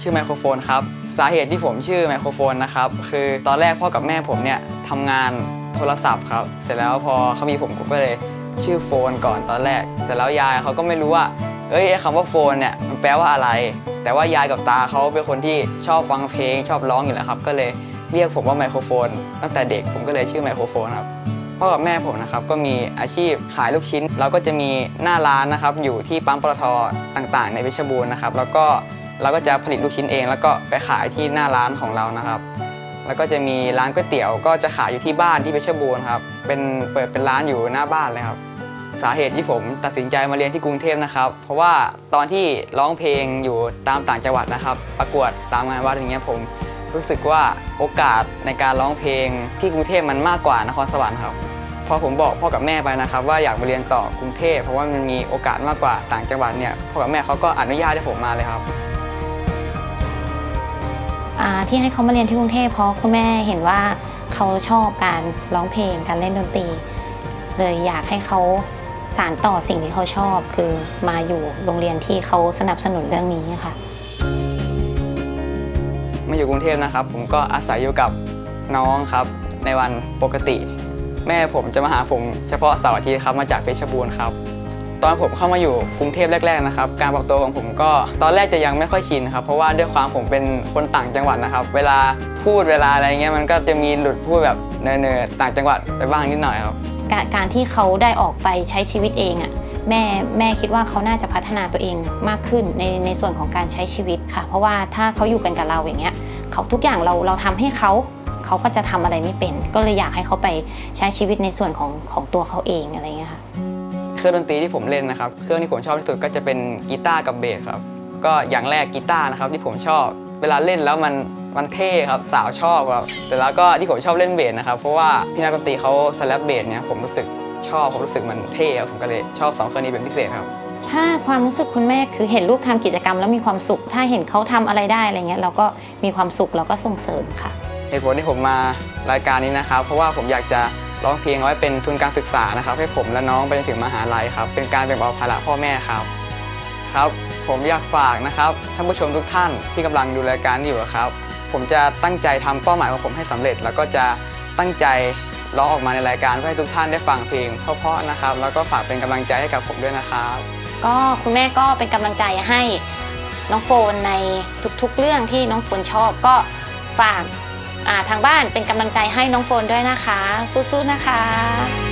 ชื่อไมโครโฟนครับ สาเหตุที่ผมชื่อไมโครโฟนนะครับ คือตอนแรกพ่อกับแม่ผมเนี่ยทำงานโทรศัพท์ครับ เสร็จแล้วพอเขามีผมผมก็เลยชื่อโฟนก่อนตอนแรก เสร็จแล้วยายเขาก็ไม่รู้ว่า เอ้ยคำว่าโฟนเนี่ยมันแปลว่าอะไร แต่ว่ายายกับตาเขาเป็นคนที่ชอบฟังเพลงชอบร้องอยู่แล้วครับ ก็เลยเรียกผมว่าไมโครโฟน ตั้งแต่เด็กผมก็เลยชื่อไมโครโฟนครับพ่อกับแม่ผมนะครับก็มีอาชีพขายลูกชิ้น เราก็จะมีหน้าร้านนะครับอยู่ที่ปั๊มปตทต่างๆ ในเพชรบูรณ์นะครับ แล้วก็ เราก็จะผลิตลูกชิ้นเอง แล้วก็ไปขายที่หน้าร้านของเรานะครับ แล้วก็จะมีร้านก๋วยเตี๋ยว ก็จะขายอยู่ที่บ้านที่เพชรบูรณ์ครับ เป็นเปิดเป็นร้านอยู่หน้าบ้านเลยครับ สาเหตุที่ผมตัดสินใจมาเรียนที่กรุงเทพนะครับ เพราะว่าตอนที่ร้องเพลงอยู่ตามต่างจังหวัดนะครับ ประกวดตามงานวัดอย่างเงี้ยผม รู้สึกว่าโอกาสในการร้องเพลงที่กรุงเทพมันมากกว่านครสวรรค์ครับพอผมบอกพ่อกับแม่ไปนะครับ ว่าอยากมาเรียนต่อกรุงเทพเพราะว่ามันมีโอกาสมากกว่าต่างจังหวัดเนี่ยพ่อกับแม่เขาก็อนุญาตให้ผมมาเลยครับ ที่ให้เขามาเรียนที่กรุงเทพเพราะคุณแม่เห็นว่าเขาชอบการร้องเพลงการเล่นดนตรี เลยอยากให้เขาสานต่อสิ่งที่เขาชอบ คือมาอยู่โรงเรียนที่เขาสนับสนุนเรื่องนี้ค่ะมาอยู่กรุงเทพนะครับ ผมก็อาศัยอยู่กับน้องครับในวันปกติ แม่ผมจะมาหาผมเฉพาะเสาร์อาทิตย์ครับมาจากเพชรบูรณ์ครับ ตอนผมเข้ามาอยู่กรุงเทพแรกๆนะครับการปรับตัวของผมก็ตอนแรกจะยังไม่ค่อยชินครับเพราะว่าด้วยความผมเป็นคนต่างจังหวัดนะครับ เวลาพูดเวลาอะไรเงี้ยมันก็จะมีหลุดพูดแบบเนอๆต่างจังหวัดไปบ้างนิดหน่อยครับการการที่เขาได้ออกไปใช้ชีวิตเองอะ่ะแม่แม่คิดว่าเขาน่าจะพัฒนาตัวเองมากขึ้นในในส่วนของการใช้ชีวิตค่ะ เพราะว่าถ้าเขาอยู่กันกับเราอย่างเงี้ยเขาทุกอย่างเราเราทำให้เขาเขาก็จะทำอะไรไม่เป็น ก็เลยอยากให้เขาไปใช้ชีวิตในส่วนของของตัวเขาเองอะไรเงี้ยค่ะ รื่องดนตรีที่ผมเล่นนะครับ เครื่องที่ผมชอบที่สุดก็จะเป็นกีตาร์กับเบสครับ ก็อย่างแรกกีตาร์นะครับที่ผมชอบ เวลาเล่นแล้วมันมันเท่ครับสาวชอบครับแต่แล้วก็ที่ผมชอบเล่นเบสนะครับ เพราะว่าพี่นักดนตรีเขาสแลปเบสเนี่ยผมรู้สึกชอบผมรู้สึกมันเท่ครับผมก็เลยชอบสองเครื่องนี้เป็นพิเศษครับ ถ้าความรู้สึกคุณแม่คือเห็นลูกทำกิจกรรมแล้วมีความสุข ถ้าเห็นเขาทำอะไรได้อะไรเงี้ยเราก็มีความสุขเราก็ส่งเสริมค่ะเหตุผลที่ผมมารายการนี้นะครับ เพราะว่าผมอยากจะ ร้องเพลงเอาไว้เป็นทุนการศึกษานะครับให้ผมและน้องไปจนถึงมหาลัยครับ เป็นการแบ่งเบาภาระพ่อแม่ครับ ครับ ผมอยากฝากนะครับท่านผู้ชมทุกท่านที่กำลังดูรายการอยู่ครับ ผมจะตั้งใจทำเป้าหมายของผมให้สำเร็จ แล้วก็จะตั้งใจร้องออกมาในรายการเพื่อให้ทุกท่านได้ฟังเพลงเพราะๆนะครับ แล้วก็ฝากเป็นกำลังใจให้กับผมด้วยนะครับ ก็คุณแม่ก็เป็นกำลังใจให้น้องโฟนในทุกๆ เรื่องที่น้องโฟนชอบก็ฝาก ทางบ้านเป็นกำลังใจให้น้องโฟนด้วยนะคะ สู้ๆนะคะ